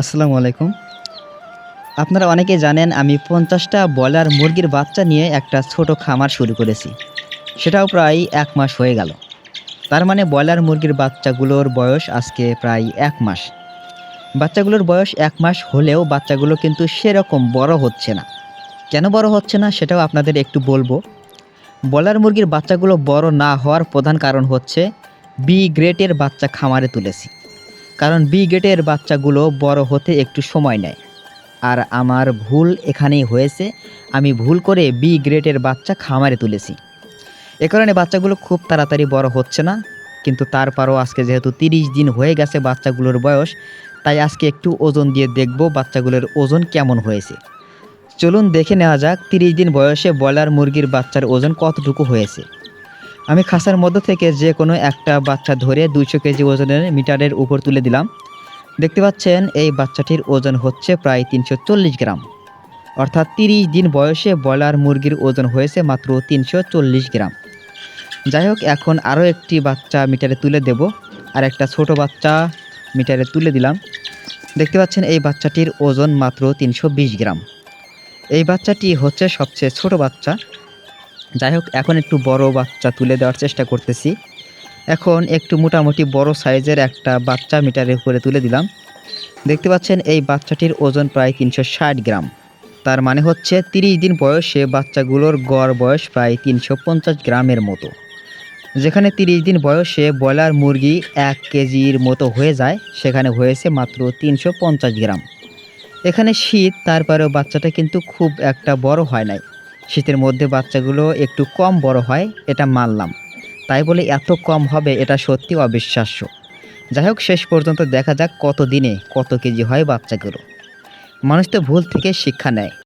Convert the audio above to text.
আসসালামু আলাইকুম। আপনারা অনেকে জানেন আমি পঞ্চাশটা ব্রয়লার মুরগির বাচ্চা নিয়ে একটা ছোট খামার শুরু করেছি। সেটাও প্রায় এক মাস হয়ে গেল। তার মানে ব্রয়লার মুরগির বাচ্চাগুলোর বয়স আজকে প্রায় এক মাস। বাচ্চাগুলোর বয়স এক মাস হলেও বাচ্চাগুলো কিন্তু সেরকম বড় হচ্ছে না। কেন বড় হচ্ছে না সেটাও আপনাদের একটু বলব। ব্রয়লার মুরগির বাচ্চাগুলো বড় না হওয়ার প্রধান কারণ হচ্ছে বি গ্রেটের বাচ্চা খামারে তুলেছি। কারণ বি গ্রেটের বাচ্চাগুলো বড় হতে একটু সময় নেয়। আর আমার ভুল এখানেই হয়েছে, আমি ভুল করে বি গ্রেটের বাচ্চা খামারে তুলেছি। এ কারণে বাচ্চাগুলো খুব তাড়াতাড়ি বড় হচ্ছে না, কিন্তু তারপরও আজকে যেহেতু তিরিশ দিন হয়ে গেছে বাচ্চাগুলোর বয়স, তাই আজকে একটু ওজন দিয়ে দেখব বাচ্চাগুলোর ওজন কেমন হয়েছে। চলুন দেখে নেওয়া যাক তিরিশ দিন বয়সে ব্রয়লার মুরগির বাচ্চার ওজন কতটুকু হয়েছে। আমি খাসার মধ্য থেকে যে কোনো একটা বাচ্চা ধরে দুইশো কেজি ওজনের মিটারের উপর তুলে দিলাম। দেখতে পাচ্ছেন, এই বাচ্চাটির ওজন হচ্ছে প্রায় তিনশো চল্লিশ গ্রাম। অর্থাৎ তিরিশ দিন বয়সে ব্রয়লার মুরগির ওজন হয়েছে মাত্র তিনশো চল্লিশ গ্রাম। যাই হোক, এখন আরও একটি বাচ্চা মিটারে তুলে দেব। আর একটা ছোট বাচ্চা মিটারে তুলে দিলাম। দেখতে পাচ্ছেন, এই বাচ্চাটির ওজন মাত্র তিনশো বিশ গ্রাম। এই বাচ্চাটি হচ্ছে সবচেয়ে ছোট বাচ্চা। যাই হোক, এখন একটু বড় বাচ্চা তুলে দেওয়ার চেষ্টা করতেছি। এখন একটু মোটামুটি বড় সাইজের একটা বাচ্চা মিটারের উপরে তুলে দিলাম। দেখতে পাচ্ছেন, এই বাচ্চাটির ওজন প্রায় তিনশো ষাট গ্রাম। তার মানে হচ্ছে তিরিশ দিন বয়সে বাচ্চাগুলোর গড় বয়স প্রায় তিনশো পঞ্চাশ গ্রামের মতো। যেখানে তিরিশ দিন বয়সে ব্রয়লার মুরগি এক কেজির মতো হয়ে যায়, সেখানে হয়েছে মাত্র তিনশো পঞ্চাশ গ্রাম। এখানে শীত, তারপরেও বাচ্চাটা কিন্তু খুব একটা বড় হয় নাই। শীতের মধ্যে বাচ্চাগুলো একটু কম বড় হয়, এটা মানলাম। তাই বলে এত কম হবে, এটা সত্যি অবিশ্বাস্য। যাই হোক শেষ পর্যন্ত দেখা যাক কত দিনে কত কেজি হয় বাচ্চাগুলো। মানুষ তো ভুল থেকে শিক্ষা নেয়।